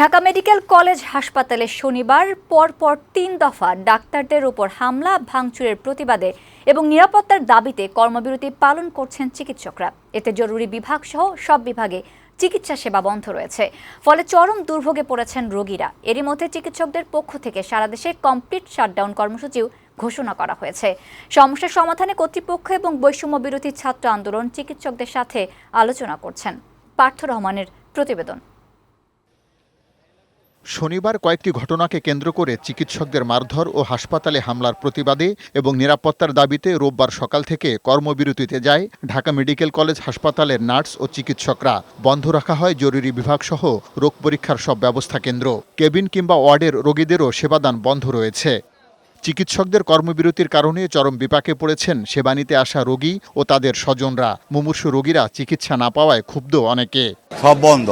Dhaka medical college হাসপাতালে শনিবার, পরপর তিন দফা ডাক্তারদের উপর হামলা, ভাঙচুরের প্রতিবাদে এবং নিরাপত্তার দাবিতে কর্মবিরতি পালন করছেন চিকিৎসকরা। এতে জরুরি বিভাগ সহ সব বিভাগে চিকিৎসা সেবা বন্ধ রয়েছে। ফলে চরম দুর্ভোগে পড়েছেন রোগীরা। এরই মধ্যে চিকিৎসকদের পক্ষ থেকে সারা দেশে কমপ্লিট শাটডাউন কর্মসূচিও ঘোষণা করা হয়েছে। সমস্যার সমাধানে কর্তৃপক্ষ এবং বৈষম্য বিরোধী ছাত্র আন্দোলন চিকিৎসকদের সাথে আলোচনা করছেন। পার্থ রহমানের প্রতিবেদন। শনিবার কয়েকটি ঘটনাকে কেন্দ্র করে চিকিৎসকদের মারধর ও হাসপাতালে হামলার প্রতিবাদে এবং নিরাপত্তার দাবিতে রোববার সকাল থেকে কর্মবিরতিতে যায় ঢাকা মেডিকেল কলেজ হাসপাতালের নার্স ও চিকিৎসকরা। বন্ধ রাখা হয় জরুরি বিভাগ সহ রোগ পরীক্ষার সব ব্যবস্থা কেন্দ্র। কেবিন কিংবা ওয়ার্ডের রোগীদেরও সেবাদান বন্ধ রয়েছে। চিকিৎসকদের কর্মবিরতির কারণে চরম বিপাকে পড়েছেন সেবা নিতে আসা রোগী ও তাদের স্বজনরা। মুমূর্ষু রোগীরা চিকিৎসা না পাওয়ায় ক্ষুব্ধ অনেকে। সব বন্ধ।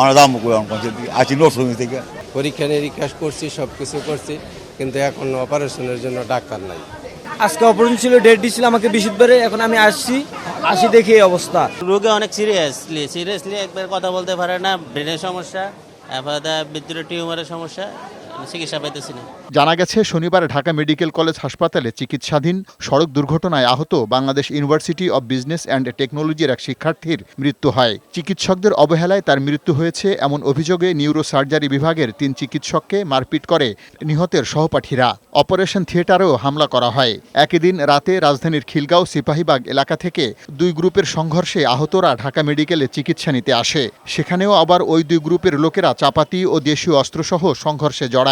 অনাদাম গ্রহণ করছে আছি নরসিংহ থেকে পরীক্ষা নিরীক্ষা করছি সব কিছু করছি। কিন্তু এখন অপারেশনের জন্য ডাক্তার নাই। আজকে অপারেশন ছিল ডেট দিয়েছিল আমাকে বিশুদ্ধবারে এখন আমি আসছি। আসি দেখি এই অবস্থা। রোগে অনেক সিরিয়াসলি সিরিয়াসলি একবার কথা বলতে পারে না ব্রেনের সমস্যা, এবার ভিতরে টিউমারের সমস্যা। চিকিৎসা পাইতেছি না। জানা গেছে, শনিবার ঢাকা মেডিকেল কলেজ হাসপাতালে চিকিৎসাধীন সড়ক দুর্ঘটনায় আহত Bangladesh university of business and টেকনোলজির এক শিক্ষার্থীর মৃত্যু হয়। চিকিৎসকদের অবহেলায় তার মৃত্যু হয়েছে এমন অভিযোগে নিউরো সার্জারি বিভাগের তিন চিকিৎসককে মারপিট করে নিহতের সহপাঠীরা। অপারেশন থিয়েটারেও হামলা করা হয়। একই দিন রাতে রাজধানীর খিলগাঁও সিপাহীবাগ এলাকা থেকে দুই গ্রুপের সংঘর্ষে আহতরা ঢাকা মেডিকেলে চিকিৎসা নিতে আসে। সেখানেও আবার ওই দুই গ্রুপের লোকেরা চাপাতি ও দেশীয় অস্ত্রসহ সংঘর্ষে জড়ায়।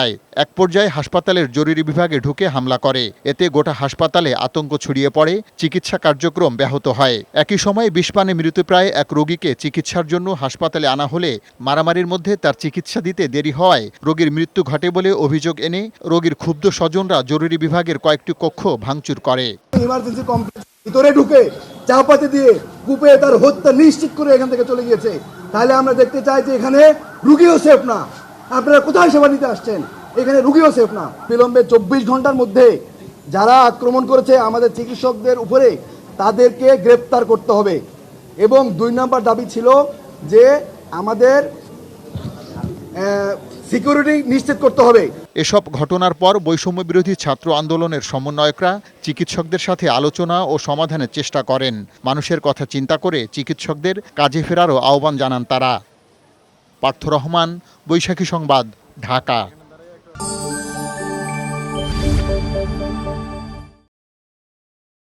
এক পর্যায়ে হাসপাতালের জরুরি বিভাগে ঢুকে হামলা করে। এতে গোটা হাসপাতালে আতঙ্ক ছড়িয়ে পড়ে, চিকিৎসা কার্যক্রম ব্যাহত হয়। একই সময় বিষপানে মৃতপ্রায় এক রোগীকে চিকিৎসার জন্য হাসপাতালে আনা হলে মারামারির মধ্যে তার চিকিৎসা দিতে দেরি হওয়ায় রোগীর মৃত্যু ঘটে বলে অভিযোগ এনে রোগীর ক্ষুব্ধ স্বজনরা জরুরি বিভাগের কয়েকটি কক্ষ ভাঙচুর করে। ভিতরে ঢুকে চাপাতি দিয়ে কূপে তার হত্যা নিশ্চিত করে এখান থেকে চলে গিয়েছে। তাহলে আমরা দেখতে চাই যে এখানে রুগীও সেফ না। আপনারা কোথায় সেবা নিতে আসছেন? এখানে রুগীও সেফ না। বিলম্বে চব্বিশ ঘণ্টার মধ্যে যারা আক্রমণ করেছে আমাদের চিকিৎসকদের উপরে, তাদেরকে গ্রেপ্তার করতে হবে। এবং দুই নম্বর দাবি ছিল যে আমাদের সিকিউরিটি নিশ্চিত করতে হবে। এসব ঘটনার পর বৈষম্য বিরোধী ছাত্র আন্দোলনের সমন্বয়করা চিকিৎসকদের সাথে আলোচনা ও সমাধানের চেষ্টা করেন। মানুষের কথা চিন্তা করে চিকিৎসকদের কাজে ফেরারও আহ্বান জানান তারা। পার্থ রহমান বৈশাখী সংবাদ ঢাকা।